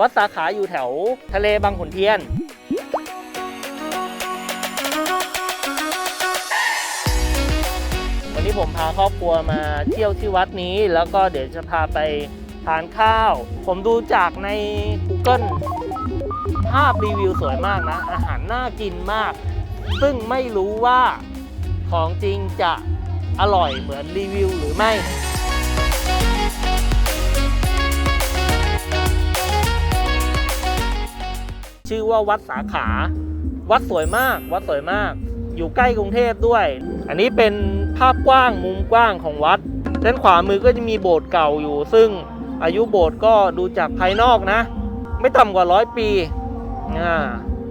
วัดสาขาอยู่แถวทะเลบางขุนเทียน วันนี้ผมพาครอบครัวมาเที่ยวที่วัดนี้ แล้วก็เดี๋ยวจะพาไปทานข้าว ผมดูจากใน Google ภาพรีวิวสวยมากนะ อาหารน่ากินมาก ซึ่งไม่รู้ว่าของจริงจะอร่อยเหมือนรีวิวหรือไม่ ชื่อว่าวัดสาขา วัดสวยมาก วัดสวยมาก อยู่ใกล้กรุงเทพด้วย อันนี้เป็นภาพกว้างมุมกว้างของวัดด้านขวามือก็จะมีโบสถ์เก่าอยู่ ซึ่งอายุโบสถ์ก็ดูจากภายนอกนะ ไม่ต่ำกว่าร้อยปีอ่า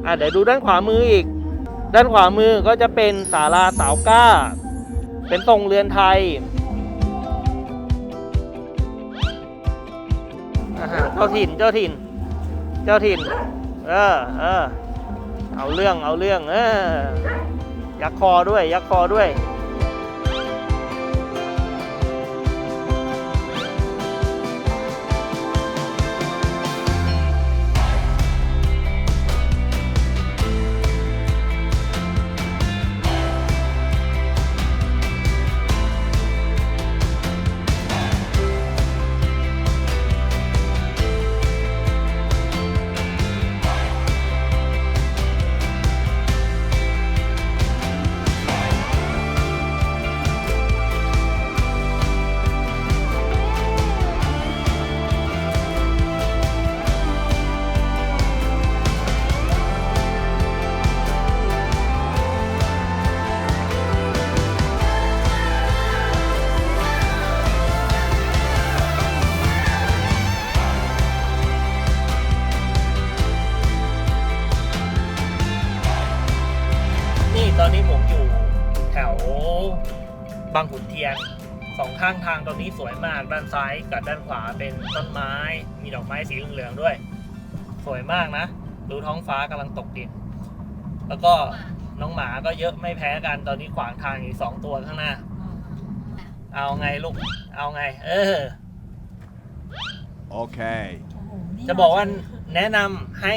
อะเดี๋ยวดูด้านขวามืออีก ด้านขวามือก็จะเป็นศาลาสาวก้า เป็นทรงเรือนไทยเจ้าถิ่นเจ้าถิ่น เจ้าถิ่น เออเออเอาเรื่องเอาเรื่องเออยักคอด้วยยักคอด้วย ตอนนี้ผมอยู่แถวบางขุนเทียนสองข้างทางตอนนี้สวยมากด้านซ้ายกับด้านขวาเป็นต้นไม้ มีดอกไม้สีเหลืองๆด้วย สวยมากนะ ดูท้องฟ้ากำลังตกดิน แล้วก็น้องหมาก็เยอะไม่แพ้กันตอนนี้ขวางทางอีกสองตัวข้างหน้า เอาไงลูก เอาไง เออ Okay. จะบอกว่าแนะนำให้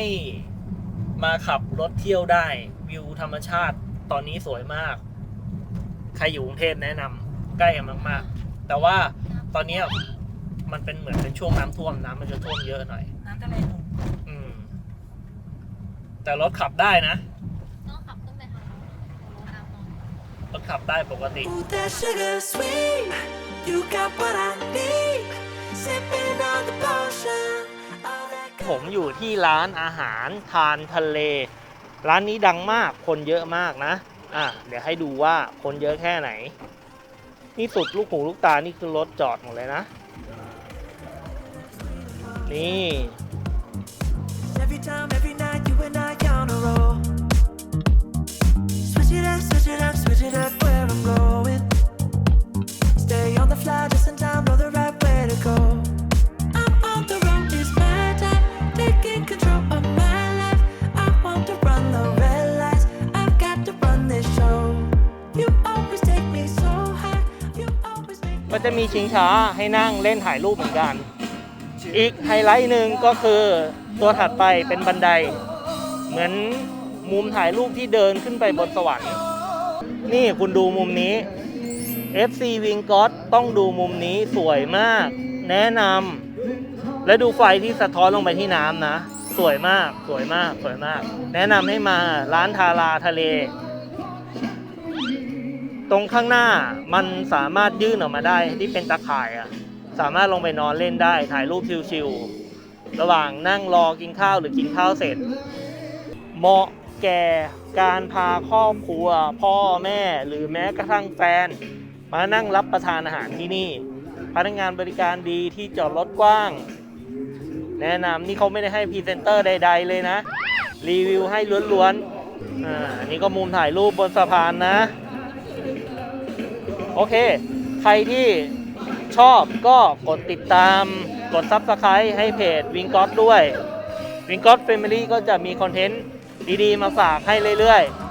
มาขับรถเที่ยวได้วิวธรรมชาติ ตอนนี้สวยมาก ใครอยู่กรุงเทพแนะนำใกล้กันมากๆ แต่ว่าตอนนี้มันเป็นเหมือนเป็นช่วงน้ำท่วมน้ำมันจะท่วมเยอะหน่อย น้ำทะเลหนุนอืม แต่รถขับได้นะต้องขับขึ้นไปทางโน้นตามโน้นรถขับได้ปกติ Ooh, that sugar sweet. You got what I need. Sipping on the potion. All that ผมอยู่ที่ร้านอาหารทานทะเล ร้านนี้ดังมากคนเยอะมากนะ อะเดี๋ยวให้ดูว่าคนเยอะแค่ไหน นี่สุดลูกหูลูกตา นี่คือรถจอดหมดเลยนะ นี่ จะมีชิงช้าให้นั่งเล่นถ่ายรูปเหมือนกัน อีกไฮไลท์หนึ่งก็คือตัวถัดไปเป็นบันได เหมือนมุมถ่ายรูปที่เดินขึ้นไปบนสวรรค์ นี่คุณดูมุมนี้ FC w i n g o t ต้องดูมุมนี้สวยมาก แนะนำและดูไฟที่สะท้อนลงไปที่น้ำนะ สวยมากสวยมากสวยมาก แนะนำให้มาร้านทาราทะเล ตรงข้างหน้ามันสามารถยื่นออกมาได้ที่เป็นตะข่ายอะสามารถลงไปนอนเล่นได้ถ่ายรูปชิวๆระหว่างนั่งรอกินข้าวหรือกินข้าวเสร็จ เหมาะแก่การพาครอบครัว พ่อแม่หรือแม้กระทั่งแฟน มานั่งรับประทานอาหารที่นี่ พนักงานบริการดีที่จอดรถกว้าง แนะนำนี่เขาไม่ได้ให้พรีเซนเตอร์ใด ๆ เลยนะ รีวิวให้ล้วนๆอ่าอันนี้ก็มุมถ่ายรูปบนสะพานนะ โอเค ใครที่ชอบก็กดติดตามกด Subscribe ให้เพจวิงก็ t ด้วยวิงก็ t Family ก็จะมีคอนเทนต์ดีๆ มาฝากให้เรื่อยๆ